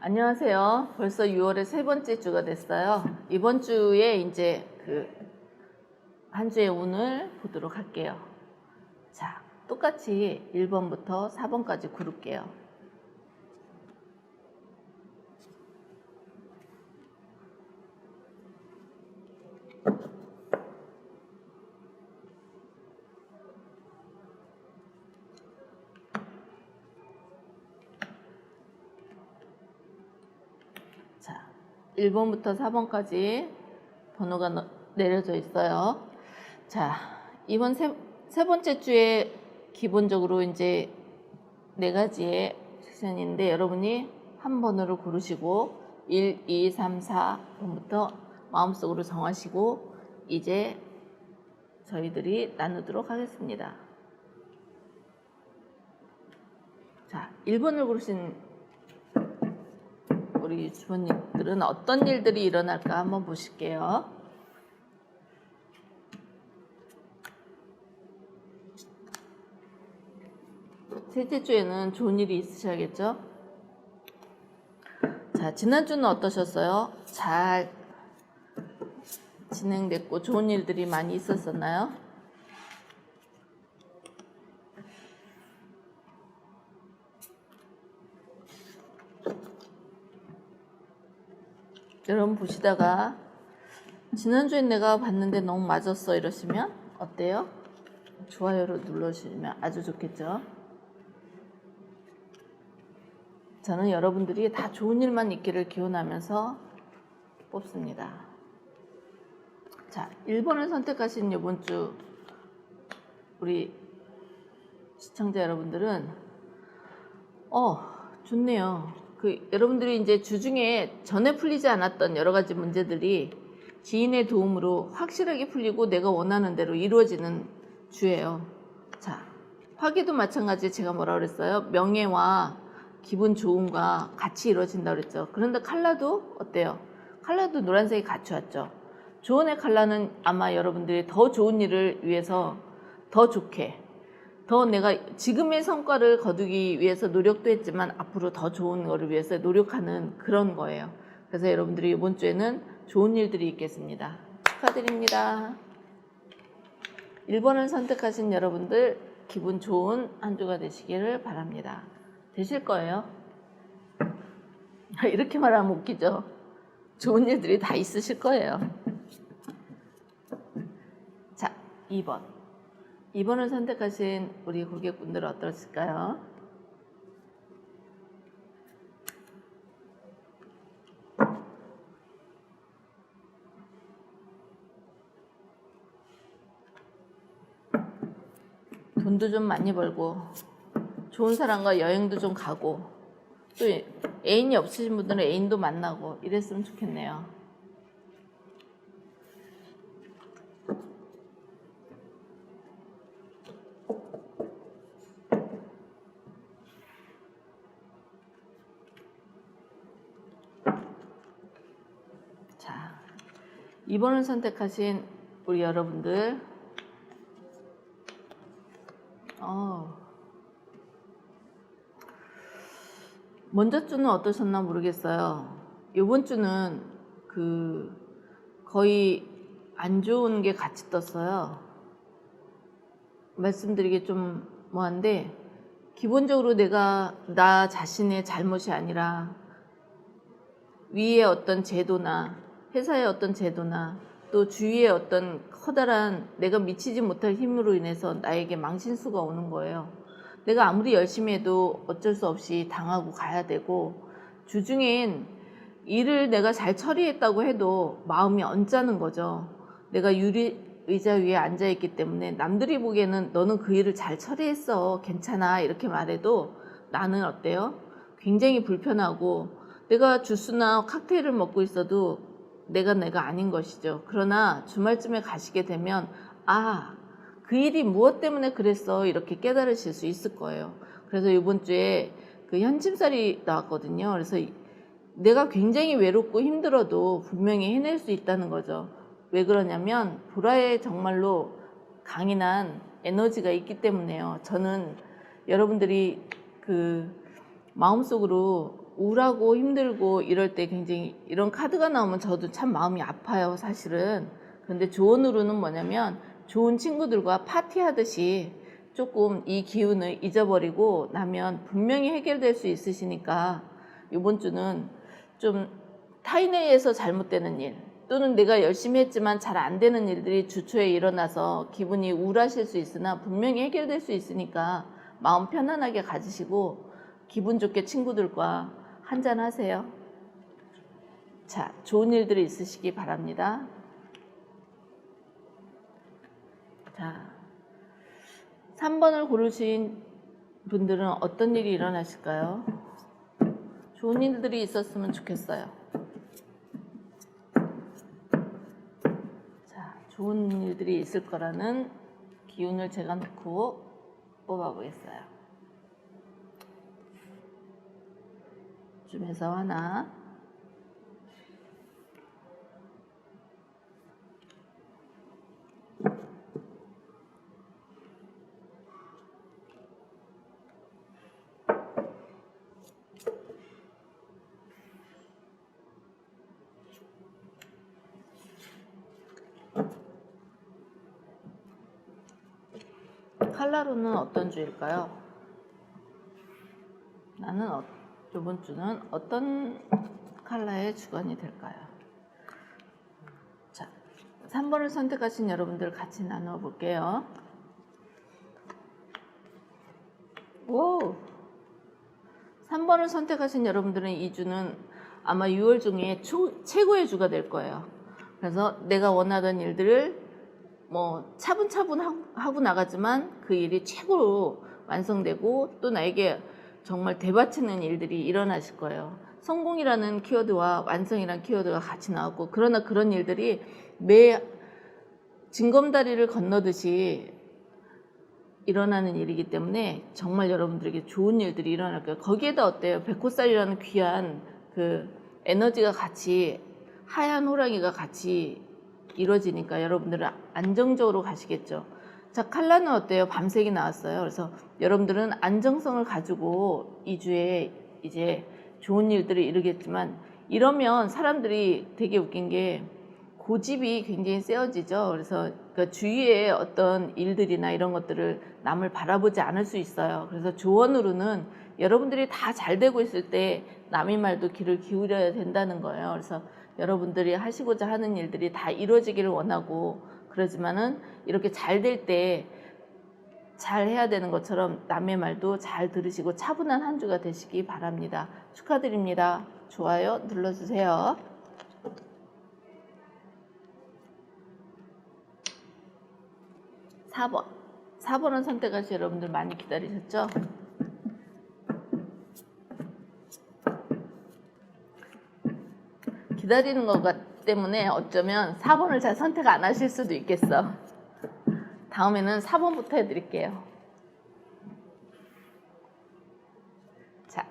안녕하세요. 벌써 6월의 세 번째 주가 됐어요. 이번 주에 이제 그 한 주의 운을 보도록 할게요. 자, 똑같이 1번부터 4번까지 고를게요. 자, 1번부터 4번까지 번호가 너- 내려져 있어요. 자, 이번 세, 세 번째 주에 기본적으로 이제 네 가지의 섹션인데 여러분이 한 번호를 고르시고 1, 2, 3, 4번부터 마음속으로 정하시고 이제 저희들이 나누도록 하겠습니다. 자, 1번을 고르신 우리 주부님들은 어떤 일들이 일어날까 한번 보실게요. 셋째 주에는 좋은 일이 있으셔야겠죠? 자, 지난주는 어떠셨어요? 잘 진행됐고 좋은 일들이 많이 있었었나요? 여러분 보시다가 지난주에 내가 봤는데 너무 맞았어 이러시면 어때요? 좋아요를 눌러주시면 아주 좋겠죠? 저는 여러분들이 다 좋은 일만 있기를 기원하면서 뽑습니다. 자, 1번을 선택하신 이번 주 우리 시청자 여러분들은 어, 좋네요. 그 여러분들이 이제 주중에 전에 풀리지 않았던 여러 가지 문제들이 지인의 도움으로 확실하게 풀리고 내가 원하는 대로 이루어지는 주예요. 자, 화기도 마찬가지 제가 뭐라 그랬어요? 명예와 기분 좋음과 같이 이루어진다 그랬죠. 그런데 칼라도 어때요? 칼라도 노란색이 같이 왔죠. 조언의 칼라는 아마 여러분들이 더 좋은 일을 위해서 더 좋게 더 내가 지금의 성과를 거두기 위해서 노력도 했지만 앞으로 더 좋은 거를 위해서 노력하는 그런 거예요. 그래서 여러분들이 이번 주에는 좋은 일들이 있겠습니다. 축하드립니다. 1번을 선택하신 여러분들 기분 좋은 한 주가 되시기를 바랍니다. 되실 거예요. 이렇게 말하면 웃기죠. 좋은 일들이 다 있으실 거예요. 자, 2번. 2번을 선택하신 우리 고객분들 은 어떠실까요? 돈도 좀 많이 벌고 좋은 사람과 여행도 좀 가고 또 애인이 없으신 분들은 애인도 만나고 이랬으면 좋겠네요. 자, 2번을 선택하신 우리 여러분들 어, 먼저 주는 어떠셨나 모르겠어요. 이번 주는 그 거의 안 좋은 게 같이 떴어요. 말씀드리기 좀 뭐한데 기본적으로 내가 나 자신의 잘못이 아니라 위의 어떤 제도나 회사의 어떤 제도나 또 주위의 어떤 커다란 내가 미치지 못할 힘으로 인해서 나에게 망신수가 오는 거예요. 내가 아무리 열심히 해도 어쩔 수 없이 당하고 가야 되고 주중엔 일을 내가 잘 처리했다고 해도 마음이 언짢은 거죠. 내가 유리 의자 위에 앉아 있기 때문에 남들이 보기에는 너는 그 일을 잘 처리했어. 괜찮아. 이렇게 말해도 나는 어때요? 굉장히 불편하고 내가 주스나 칵테일을 먹고 있어도 내가 내가 아닌 것이죠. 그러나 주말쯤에 가시게 되면 아, 그 일이 무엇 때문에 그랬어 이렇게 깨달으실 수 있을 거예요. 그래서 이번 주에 그 현침살이 나왔거든요. 그래서 내가 굉장히 외롭고 힘들어도 분명히 해낼 수 있다는 거죠. 왜 그러냐면 보라에 정말로 강인한 에너지가 있기 때문에요. 저는 여러분들이 그 마음속으로 우울하고 힘들고 이럴 때 굉장히 이런 카드가 나오면 저도 참 마음이 아파요, 사실은. 근데 조언으로는 뭐냐면 좋은 친구들과 파티하듯이 조금 이 기운을 잊어버리고 나면 분명히 해결될 수 있으시니까 이번 주는 좀 타인에 의해서 잘못되는 일 또는 내가 열심히 했지만 잘 안 되는 일들이 주초에 일어나서 기분이 우울하실 수 있으나 분명히 해결될 수 있으니까 마음 편안하게 가지시고 기분 좋게 친구들과 한잔 하세요. 자, 좋은 일들이 있으시기 바랍니다. 자, 3번을 고르신 분들은 어떤 일이 일어나실까요? 좋은 일들이 있었으면 좋겠어요. 자, 좋은 일들이 있을 거라는 기운을 제가 놓고 뽑아보겠어요. 쯤에서 하나, 칼라로는 어떤 주일까요? 나는 어, 이번 주는 어떤 칼라의 주관이 될까요? 자, 3번을 선택하신 여러분들 같이 나눠 볼게요. 오! 3번을 선택하신 여러분들은 이 주는 아마 6월 중에 초- 최고의 주가 될 거예요. 그래서 내가 원하던 일들을 뭐 차분차분 하- 하고 나가지만 그 일이 최고로 완성되고 또 나에게 정말 대받치는 일들이 일어나실 거예요. 성공이라는 키워드와 완성이라는 키워드가 같이 나왔고 그러나 그런 일들이 매 징검다리를 건너듯이 일어나는 일이기 때문에 정말 여러분들에게 좋은 일들이 일어날 거예요. 거기에다 어때요? 백호살이라는 귀한 그 에너지가 같이 하얀 호랑이가 같이 이루어지니까 여러분들은 안정적으로 가시겠죠. 자, 칼라는 어때요? 밤색이 나왔어요. 그래서 여러분들은 안정성을 가지고 이 주에 이제 좋은 일들을 이루겠지만 이러면 사람들이 되게 웃긴 게 고집이 굉장히 세워지죠. 그래서 그 주위에 어떤 일들이나 이런 것들을 남을 바라보지 않을 수 있어요. 그래서 조언으로는 여러분들이 다 잘 되고 있을 때 남의 말도 귀를 기울여야 된다는 거예요. 그래서 여러분들이 하시고자 하는 일들이 다 이루어지기를 원하고 그러지만은 이렇게 잘 될 때 잘 해야 되는 것처럼 남의 말도 잘 들으시고 차분한 한 주가 되시기 바랍니다. 축하드립니다. 좋아요 눌러주세요. 4번. 4번은 선택하시 여러분들 많이 기다리셨죠? 기다리는 것 같- 때문에 어쩌면 4번을 잘 선택 안 하실 수도 있겠어. 다음에는 4번부터 해드릴게요. 자.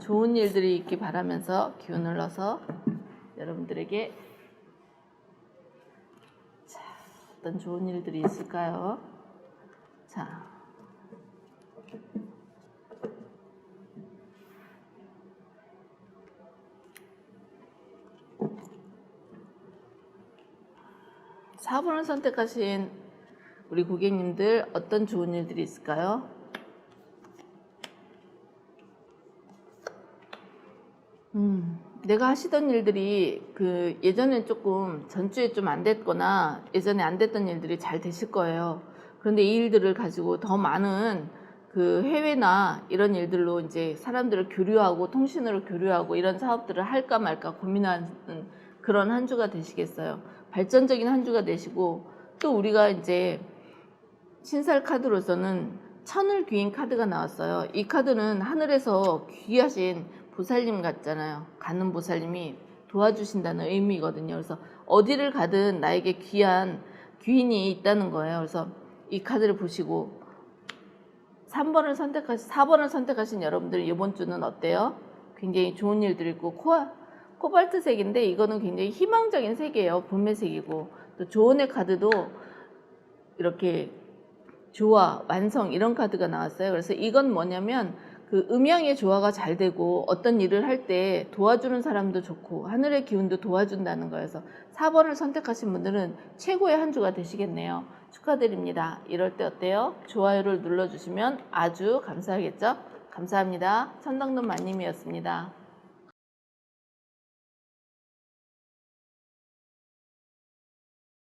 좋은 일들이 있기 바라면서 기운을 넣어서 여러분들에게 자, 어떤 좋은 일들이 있을까요? 자. 사번을 선택하신 우리 고객님들 어떤 좋은 일들이 있을까요? 음, 내가 하시던 일들이 그 예전에 조금 전주에 좀 안 됐거나 예전에 안 됐던 일들이 잘 되실 거예요. 그런데 이 일들을 가지고 더 많은 그 해외나 이런 일들로 이제 사람들을 교류하고 통신으로 교류하고 이런 사업들을 할까 말까 고민하는 그런 한 주가 되시겠어요. 발전적인 한 주가 되시고 또 우리가 이제 신살 카드로서는 천을 귀인 카드가 나왔어요. 이 카드는 하늘에서 귀하신 보살님 같잖아요. 가는 보살님이 도와주신다는 의미거든요. 그래서 어디를 가든 나에게 귀한 귀인이 있다는 거예요. 그래서 이 카드를 보시고 3번을 선택하신 4번을 선택하신 여러분들 이번 주는 어때요? 굉장히 좋은 일들이 있고 코아 코발트색인데 이거는 굉장히 희망적인 색이에요. 분매색이고 또 조언의 카드도 이렇게 조화, 완성 이런 카드가 나왔어요. 그래서 이건 뭐냐면 그 음양의 조화가 잘 되고 어떤 일을 할 때 도와주는 사람도 좋고 하늘의 기운도 도와준다는 거여서 4번을 선택하신 분들은 최고의 한 주가 되시겠네요. 축하드립니다. 이럴 때 어때요? 좋아요를 눌러주시면 아주 감사하겠죠? 감사합니다. 천당돈 마님이었습니다.